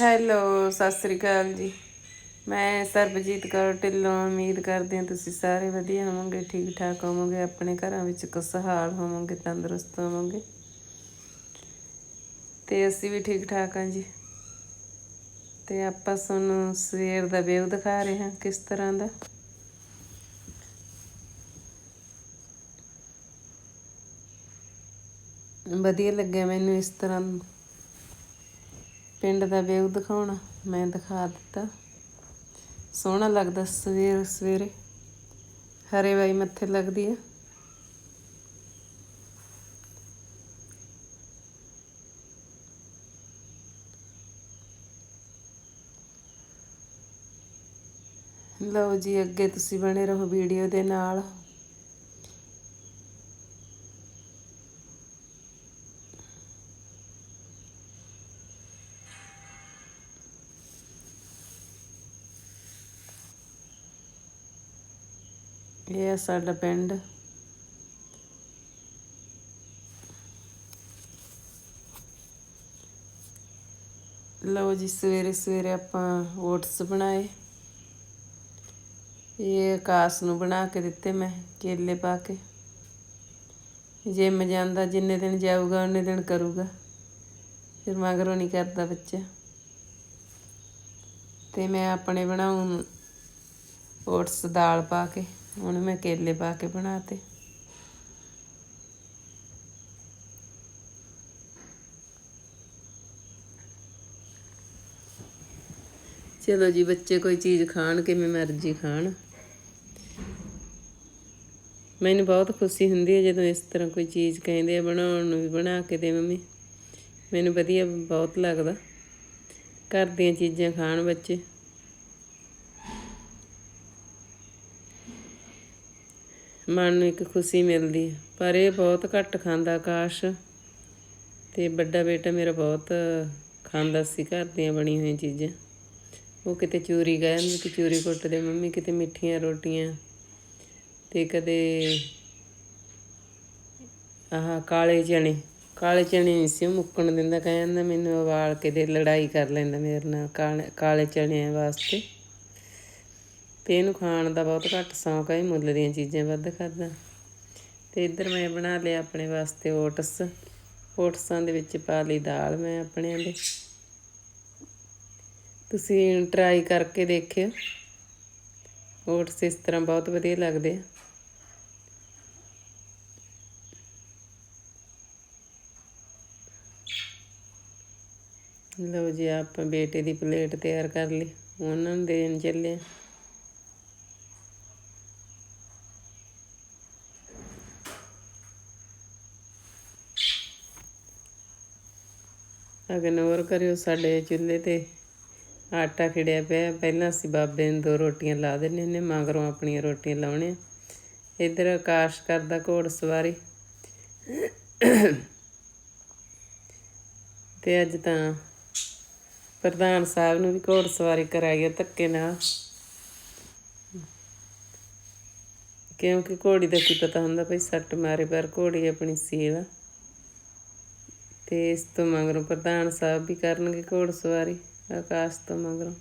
Hello, Sat Sri ਅਕਾਲ ਜੀ। ਮੈਂ ਸਰਬਜੀਤ ਕੌਰ ਢਿੱਲੋਂ, ਉਮੀਦ ਕਰਦੇ ਹਾਂ ਤੁਸੀਂ ਸਾਰੇ ਵਧੀਆ ਹੋਵੋਗੇ ਠੀਕ ਠਾਕ ਹੋਵੋਗੇ, ਆਪਣੇ ਘਰਾਂ ਵਿੱਚ ਖੁਸ਼ਹਾਲ ਹੋਵੋਗੇ, ਤੰਦਰੁਸਤ ਹੋਵੋਗੇ। ਤੇ ਅਸੀਂ ਵੀ ਠੀਕ ਠਾਕ ਹਾਂ ਜੀ। ਤੇ ਆਪਾਂ ਤੁਹਾਨੂੰ ਸਵੇਰ ਦਾ ਵਿਊ ਦਿਖਾ ਰਹੇ ਹਾਂ ਕਿਸ ਤਰ੍ਹਾਂ ਦਾ। ਵਧੀਆ ਲੱਗਿਆ ਮੈਨੂੰ ਇਸ ਤਰ੍ਹਾਂ ਪਿੰਡ ਦਾ ਵਿਊ ਦਿਖਾਉਣਾ, ਮੈਂ ਦਿਖਾ ਦਿੱਤਾ। ਸੋਹਣਾ ਲੱਗਦਾ ਸਵੇਰ, ਸਵੇਰੇ। ਹਰੇ ਵਾਈ ਮੱਥੇ ਲੱਗਦੀ ਆ। ਲਓ ਜੀ, ਅੱਗੇ ਤੁਸੀਂ ਬਣੇ ਰਹੋ ਵੀਡੀਓ ਦੇ ਨਾਲ। ਇਹ ਹੈ ਸਾਡਾ ਪਿੰਡ। ਲਓ ਜੀ, ਸਵੇਰੇ ਸਵੇਰੇ ਆਪਾਂ ਓਟਸ ਬਣਾਏ। ਇਹ ਆਕਾਸ਼ ਨੂੰ ਬਣਾ ਕੇ ਦਿੱਤੇ ਮੈਂ, ਕੇਲੇ ਪਾ ਕੇ। ਜਿਮ ਜਾਂਦਾ, ਜਿੰਨੇ ਦਿਨ ਜਾਊਗਾ ਉਹਨੇ ਦਿਨ ਕਰੂਗਾ। ਫਿਰ ਮਗਰੋਂ ਨਹੀਂ ਕਰਦਾ ਬੱਚਾ। ਤੇ ਮੈਂ ਆਪਣੇ ਬਣਾਉਂ ਓਟਸ ਦਾਲ ਪਾ ਕੇ। ਹੁਣ ਮੈਂ ਕੇਲੇ ਪਾ ਕੇ ਬਣਾਤੇ। ਚਲੋ ਜੀ, ਬੱਚੇ ਕੋਈ ਚੀਜ਼ ਖਾਣ, ਕਿਵੇਂ ਮਰਜ਼ੀ ਖਾਣ। ਮੈਨੂੰ ਬਹੁਤ ਖੁਸ਼ੀ ਹੁੰਦੀ ਹੈ ਜਦੋਂ ਇਸ ਤਰ੍ਹਾਂ ਕੋਈ ਚੀਜ਼ ਕਹਿੰਦੇ ਆ, ਬਣਾਉਣ ਨੂੰ ਵੀ ਬਣਾ ਕੇ ਦੇ ਮੰਮੀ। ਮੈਨੂੰ ਵਧੀਆ ਬਹੁਤ ਲੱਗਦਾ। ਘਰ ਦੀਆਂ ਚੀਜ਼ਾਂ ਖਾਣ ਬੱਚੇ। ਮਨ ਨੂੰ ਇੱਕ ਖੁਸ਼ੀ ਮਿਲਦੀ। ਹੈ ਪਰ ਇਹ ਬਹੁਤ ਘੱਟ ਖਾਂਦਾ ਆਕਾਸ਼ ਤੇ ਵੱਡਾ ਬੇਟਾ ਮੇਰਾ ਬਹੁਤ ਖਾਂਦਾ ਸੀ, ਘਰ ਦੀਆਂ ਬਣੀ ਹੋਈਆਂ ਚੀਜ਼ਾਂ। ਉਹ ਕਿਤੇ ਚੂਰੀ ਗਏ, ਕਿ ਚੂਰੀ ਕੁੱਟਦੇ ਮੰਮੀ, ਕਿਤੇ ਮਿੱਠੀਆਂ ਰੋਟੀਆਂ। ਤੇ ਕਦੇ ਆਹ ਕਾਲੇ ਚਣੇ ਕਾਲੇ ਚਣੇ ਨਹੀਂ ਸੀ ਉਹ ਮੁੱਕਣ ਦਿੰਦਾ। ਕਹਿੰਦਾ ਮੈਨੂੰ ਉਬਾਲ ਕੇ ਦੇ, ਲੜਾਈ ਕਰ ਲੈਂਦਾ ਮੇਰੇ ਨਾਲ ਕਾਲੇ ਕਾਲੇ ਚਣਿਆਂ ਵਾਸਤੇ। ਤੇ ਇਹਨੂੰ ਖਾਣ ਦਾ ਬਹੁਤ ਘੱਟ ਸ਼ੌਂਕ ਹੈ ਇਹ ਮੁੱਲ ਦੀਆਂ ਚੀਜ਼ਾਂ ਵੱਧ ਖਾਂਦਾ ਤੇ ਇੱਧਰ ਮੈਂ ਬਣਾ ਲਿਆ ਆਪਣੇ ਵਾਸਤੇ ਓਟਸ। ਓਟਸਾਂ ਦੇ ਵਿੱਚ ਪਾ ਲਈ ਦਾਲ ਮੈਂ ਆਪਣੇ ਦੇ। ਤੁਸੀਂ ਟਰਾਈ ਕਰਕੇ ਦੇਖਿਓ। ਓਟਸ ਇਸ ਤਰ੍ਹਾਂ ਬਹੁਤ ਵਧੀਆ ਲੱਗਦੇ ਆ। ਲਓ ਜੀ ਆਪਾਂ ਬੇਟੇ ਦੀ ਪਲੇਟ ਤਿਆਰ ਕਰ ਲਈ। ਉਹਨਾਂ ਨੂੰ ਦੇਣ ਚੱਲੇ ਇਗਨੋਰ ਕਰਿਓ ਸਾਡੇ ਚੁੱਲ੍ਹੇ ਤੇ। ਆਟਾ ਖਿੜਿਆ ਪਿਆ। ਪਹਿਲਾਂ ਅਸੀਂ ਬਾਬੇ ਨੂੰ ਦੋ ਰੋਟੀਆਂ ਲਾ ਦਿੰਨੇ ਨੇ ਮਗਰੋਂ ਆਪਣੀਆਂ ਰੋਟੀਆਂ ਲਾਉਣੇ ਇੱਧਰ ਆਕਾਸ਼ ਕਰਦਾ ਘੋੜ ਸਵਾਰੀ। ਤੇ ਅੱਜ ਤਾਂ ਪ੍ਰਧਾਨ ਸਾਹਿਬ ਨੂੰ ਵੀ ਘੋੜ ਸਵਾਰੀ ਕਰਾਈ ਹੈ ਧੱਕੇ ਨਾਲ। ਕਿਉਂਕਿ ਘੋੜੀ ਦਾ ਕੀ ਪਤਾ ਹੁੰਦਾ, ਭਈ ਸੱਟ ਮਾਰੇ ਪਰ ਘੋੜੀ ਆਪਣੀ ਸੀਲ ਆ ਤੇ ਇਸ ਤੋਂ ਮਗਰੋਂ ਪ੍ਰਧਾਨ ਸਾਹਿਬ ਵੀ ਕਰਨਗੇ ਘੋੜ ਸਵਾਰੀ ਆਕਾਸ਼ ਤੋਂ ਮਗਰੋਂ।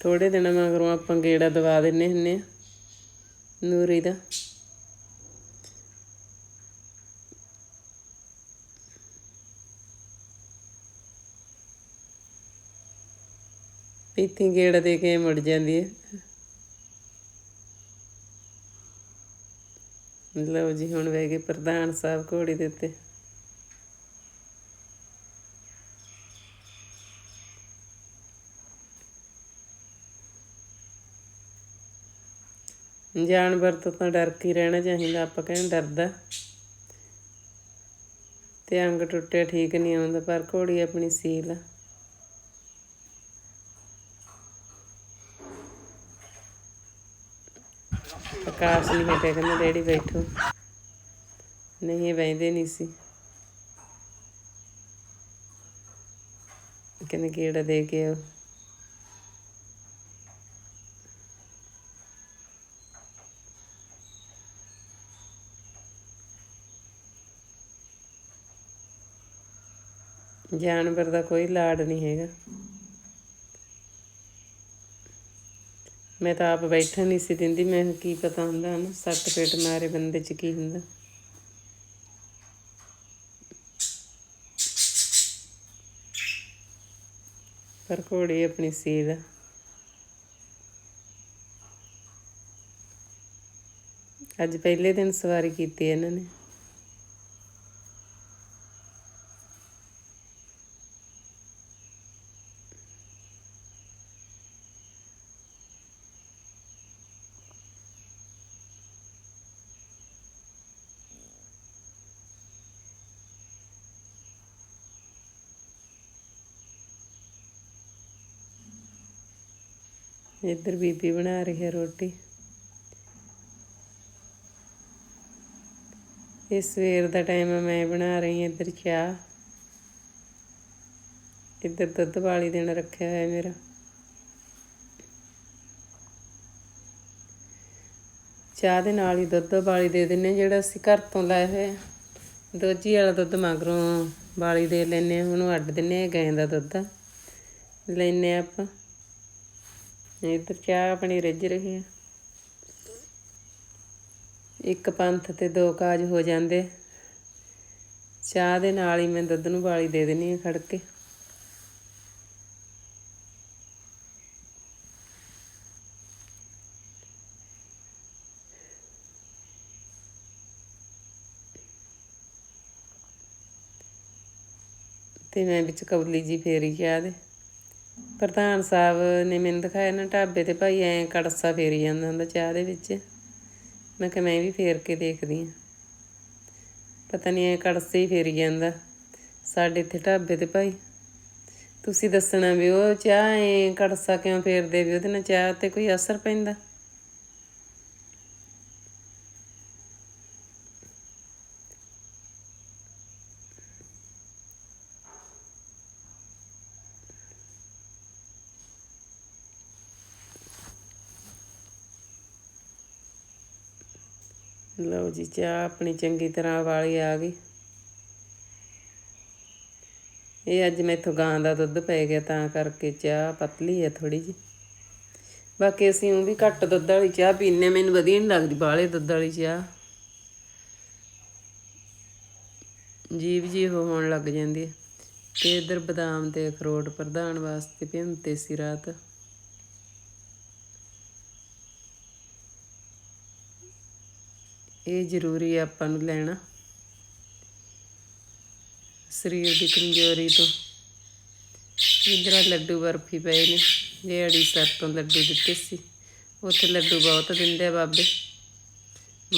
ਥੋੜੇ ਦਿਨਾਂ ਮਗਰੋਂ ਆਪਾਂ ਗੇੜਾ ਦਵਾ ਦਿੰਨੇ ਹੁੰਨੇ ਆ। ਨੂਰੀ ਦਾ। ਇੱਥੇ ਗੇੜਾ ਦੇ ਕੇ ਮੁੜ ਜਾਂਦੀ ਹੈ। ਲਓ ਜੀ, ਹੁਣ ਵੇ ਗਏ ਪ੍ਰਧਾਨ ਸਾਹਿਬ ਘੋੜੀ ਦੇ ਉੱਤੇ। ਜਾਨਵਰ ਤੋਂ ਤਾਂ ਡਰ ਕੇ ਰਹਿਣਾ ਚਾਹੀਦਾ, ਆਪਾਂ ਕਹਿੰਦੇ ਡਰਦਾ। ਤੇ ਅੰਗ ਟੁੱਟਿਆ ਠੀਕ ਨਹੀਂ ਆਉਂਦਾ, ਪਰ ਘੋੜੀ ਆਪਣੀ ਸੀਲ ਆ। ਆਕਾਸ਼ ਨਹੀਂ ਹਟਿਆ ਕਹਿੰਦਾ, ਡੈਡੀ ਬੈਠੋ। ਨਹੀਂ, ਇਹ ਬੈਠਦੇ ਨਹੀਂ ਸੀ। ਕਹਿੰਦੇ ਕਿਹੜਾ ਦੇ ਕੇ ਆਓ। ਜਾਨਵਰ ਦਾ ਕੋਈ ਲਾਡ ਨਹੀਂ ਹੈਗਾ। ਮੈਂ ਤਾਂ ਆਪ ਬੈਠਣ ਨਹੀਂ ਸੀ ਦਿੰਦੀ, ਮੈਂ ਕੀ ਪਤਾ ਹੁੰਦਾ ਨਾ ਸੱਟ ਪੇਟ ਮਾਰੇ ਬੰਦੇ ਚ ਕੀ ਹੁੰਦਾ। ਪਰ ਘੋੜੀ ਆਪਣੀ ਸੀਲ ਆ। ਅੱਜ ਪਹਿਲੇ ਦਿਨ ਸਵਾਰੀ ਕੀਤੀ ਇਹਨਾਂ ਨੇ। ਇੱਧਰ ਬੀਬੀ ਬਣਾ ਰਹੀ ਹੈ ਰੋਟੀ। ਇਹ ਸਵੇਰ ਦਾ ਟਾਈਮ ਹੈ, ਮੈਂ ਬਣਾ ਰਹੀ ਹਾਂ ਇੱਧਰ ਚਾਹ। ਇੱਧਰ ਦੁੱਧ ਵਾਲੀ ਦੇਣ ਰੱਖਿਆ ਹੋਇਆ ਮੇਰਾ। ਚਾਹ ਦੇ ਨਾਲ ਹੀ ਦੁੱਧ ਵਾਲੀ ਦੇ ਦਿੰਨੇ ਜਿਹੜਾ ਅਸੀਂ ਘਰ ਤੋਂ ਲਾਇਆ ਹੋਇਆ। ਦੋਜੀ ਵਾਲਾ ਦੁੱਧ ਮਗਰੋਂ ਵਾਲੀ ਦੇ ਲੈਨੇ ਆ ਉਹਨੂੰ ਅੱਡ ਦਿੰਨੇ ਆ ਗਾਂ ਦਾ ਦੁੱਧ। ਲੈਨੇ ਆ ਆਪਾਂ। ਇੱਧਰ ਚਾਹ ਆਪਣੀ ਰਿੱਝ ਰਹੀ ਹੈ ਇੱਕ ਪੰਥ ਤੇ ਦੋ ਕਾਜ ਹੋ ਜਾਂਦੇ। ਚਾਹ ਦੇ ਨਾਲ ਹੀ ਮੈਂ ਦੁੱਧ ਨੂੰ ਵਾਲੀ ਦੇ ਦੇਣੀ ਹੈ ਖੜ ਕੇ ਤੇ ਮੈਂ ਵਿੱਚ ਕਬਲੀ ਜੀ ਫੇਰੀ ਚਾਹ ਦੇ। ਪ੍ਰਧਾਨ ਸਾਹਿਬ ਨੇ ਮੈਨੂੰ ਦਿਖਾਇਆ ਨਾ ਢਾਬੇ ਤੇ ਭਾਈ ਐਂ ਕੜਸਾ ਫੇਰੀ ਜਾਂਦਾ ਹੁੰਦਾ ਚਾਹ ਦੇ ਵਿੱਚ। ਮੈਂ ਕਿਹਾ ਮੈਂ ਵੀ ਫੇਰ ਕੇ ਦੇਖਦੀ ਆ। ਪਤਾ ਨਹੀਂ ਐ ਕੜਸੇ ਹੀ ਫੇਰੀ ਜਾਂਦਾ ਸਾਡੇ ਇੱਥੇ ਢਾਬੇ ਤੇ ਭਾਈ। ਤੁਸੀਂ ਦੱਸਣਾ ਵੀ ਉਹ ਚਾਹ ਐ ਕੜਸਾ ਕਿਉਂ ਫੇਰਦੇ ਵੀ ਉਹਦੇ ਨਾਲ ਚਾਹ ਤੇ ਕੋਈ ਅਸਰ ਪੈਂਦਾ? ਲਓ ਜੀ, ਚਾਹ ਆਪਣੀ ਚੰਗੀ ਤਰ੍ਹਾਂ ਵਾਲੀ ਆ ਗਈ। ਇਹ ਅੱਜ ਮੈਥੋਂ ਗਾਂ ਦਾ ਦੁੱਧ ਪੈ ਗਿਆ, ਤਾਂ ਕਰਕੇ ਚਾਹ ਪਤਲੀ ਹੈ ਥੋੜੀ ਜੀ ਬਾਕੀ ਅਸੀਂ ਉਹ ਵੀ ਘੱਟ ਦੁੱਧ ਵਾਲੀ ਚਾਹ ਪੀਨੇ ਮੈਨੂੰ ਵਧੀਆ ਨਹੀਂ ਲੱਗਦੀ ਬਾਹਲੇ ਦੁੱਧ ਵਾਲੀ ਚਾਹ। ਜੀਭ ਜੀ ਉਹ ਹੋਣ ਲੱਗ ਜਾਂਦੀ ਹੈ ਤੇ ਇਧਰ ਬਦਾਮ ਤੇ ਅਖਰੋਟ ਪ੍ਰਧਾਨ ਵਾਸਤੇ ਭਿੰਤੇ ਸੀ ਰਾਤ। ਇਹ ਜ਼ਰੂਰੀ ਹੈ ਆਪਾਂ ਨੂੰ ਲੈਣਾ। ਸਰੀਰ ਦੀ ਕਮਜ਼ੋਰੀ ਤੋਂ। ਇਧਰ ਲੱਡੂ ਬਰਫੀ ਪਏ ਨੇ ਜਿਹੜੀ ਸਰ ਤੋਂ ਲੱਡੂ ਦਿੱਤੇ ਸੀ। ਉੱਥੇ ਲੱਡੂ ਬਹੁਤ ਦਿੰਦੇ ਆ ਬਾਬੇ।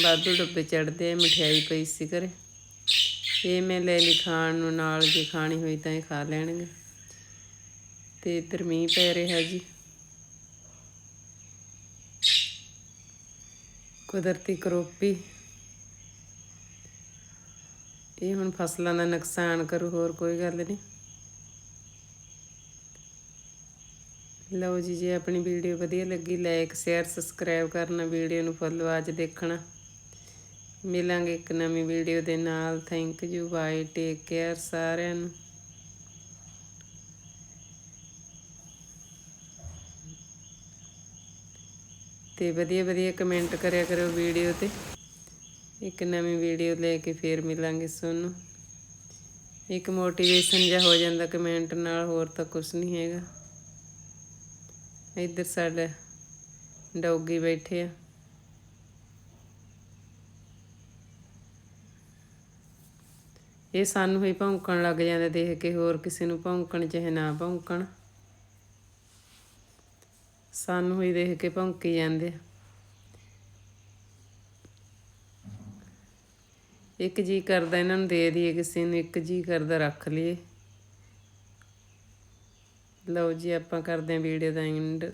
ਵਾਧੂ ਡੱਬੇ ਚੜਦੇ ਆ, ਮਠਿਆਈ ਪਈ ਸੀ ਘਰੇ। ਇਹ ਮੈਂ ਲੈ ਲਈ ਖਾਣ ਨੂੰ, ਨਾਲ ਜੇ ਖਾਣੀ ਹੋਈ ਤਾਂ ਇਹ ਖਾ ਲੈਣਗੇ। ਤੇ ਇੱਧਰ ਮੀਂਹ ਪੈ ਰਿਹਾ ਜੀ। ਕੁਦਰਤੀ ਕਰੋਪੀ ਇਹ ਹੁਣ ਫਸਲਾਂ ਦਾ ਨੁਕਸਾਨ ਕਰੂ, ਹੋਰ ਕੋਈ ਗੱਲ ਨਹੀਂ। ਲਓ ਜੀ, ਜੇ ਆਪਣੀ ਵੀਡੀਓ ਵਧੀਆ ਲੱਗੀ ਲਾਈਕ ਸ਼ੇਅਰ ਸਬਸਕ੍ਰਾਈਬ ਕਰਨਾ, ਵੀਡੀਓ ਨੂੰ ਫੁੱਲ ਵਾਚ ਦੇਖਣਾ। ਮਿਲਾਂਗੇ ਇੱਕ ਨਵੀਂ ਵੀਡੀਓ ਦੇ ਨਾਲ। Thank you bye take care ਸਾਰਿਆਂ ਨੂੰ। ਤੇ ਵਧੀਆ ਵਧੀਆ ਕਮੈਂਟ ਕਰਿਆ ਕਰੋ ਵੀਡੀਓ ਤੇ। ਇੱਕ ਨਵੀਂ ਵੀਡੀਓ ਲੈ ਕੇ ਫੇਰ ਮਿਲਾਂਗੇ ਸੋਨੂੰ। ਇੱਕ ਮੋਟੀਵੇਸ਼ਨ ਜਿਹਾ ਹੋ ਜਾਂਦਾ ਕਮੈਂਟ ਨਾਲ, ਹੋਰ ਤਾਂ ਕੁਝ ਨਹੀਂ ਹੈਗਾ। ਇੱਧਰ ਸਾਡਾ ਡੌਗੀ ਬੈਠੇ ਆ। ਇਹ ਸਾਨੂੰ ਹੀ ਭੌਂਕਣ ਲੱਗ ਜਾਂਦਾ, ਦੇਖ ਕੇ ਹੋਰ ਕਿਸੇ ਨੂੰ ਭੌਂਕਣ ਚਾਹੇ ਨਾ ਭੌਂਕਣ। ਸਾਨੂੰ ਹੀ ਦੇਖ ਕੇ ਭੌਂਕੀ ਜਾਂਦੇ ਆ। ਇੱਕ ਜੀ ਕਰਦਾ ਇਹਨਾਂ ਨੂੰ ਦੇ ਦਈਏ ਕਿਸੇ ਨੂੰ, ਇੱਕ ਜੀ ਕਰਦਾ ਰੱਖ ਲਈਏ। ਲਓ ਜੀ, ਆਪਾਂ ਕਰਦੇ ਆਂ ਵੀਡੀਓ ਦਾ ਐਂਡ